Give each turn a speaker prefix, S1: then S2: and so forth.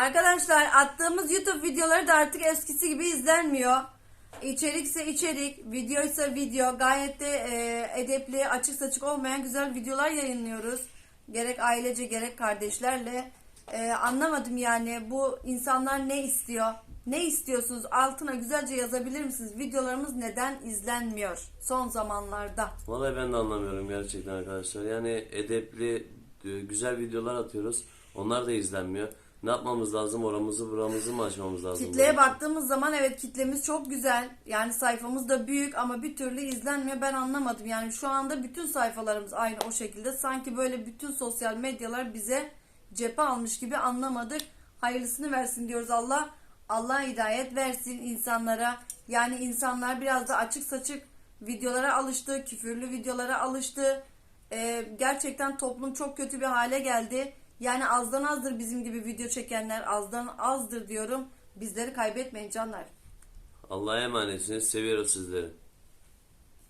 S1: Arkadaşlar attığımız YouTube videoları da artık eskisi gibi izlenmiyor. İçerikse içerik, video ise video. Gayet de e, edepli, açık saçık olmayan güzel videolar yayınlıyoruz. Gerek ailece gerek kardeşlerle. E, anlamadım yani bu insanlar ne istiyor? Ne istiyorsunuz? Altına güzelce yazabilir misiniz? Videolarımız neden izlenmiyor son zamanlarda?
S2: Vallahi ben de anlamıyorum gerçekten arkadaşlar. Yani edepli, e, güzel videolar atıyoruz. Onlar da izlenmiyor. Ne yapmamız lazım? Oramızı buramızı mı açmamız lazım?
S1: Kitleye baktığımız zaman evet kitlemiz çok güzel. Yani sayfamız da büyük ama bir türlü izlenmiyor. Ben anlamadım. Yani şu anda bütün sayfalarımız aynı o şekilde. Sanki böyle bütün sosyal medyalar bize cephe almış gibi anlamadık. Hayırlısını versin diyoruz Allah. Allah hidayet versin insanlara. Yani insanlar biraz da açık saçık videolara alıştı. Küfürlü videolara alıştı. Ee, gerçekten toplum çok kötü bir hale geldi. Yani azdan azdır bizim gibi video çekenler azdan azdır diyorum. Bizleri kaybetmeyin canlar.
S2: Allah'a emanetsiniz. Seviyoruz sizleri.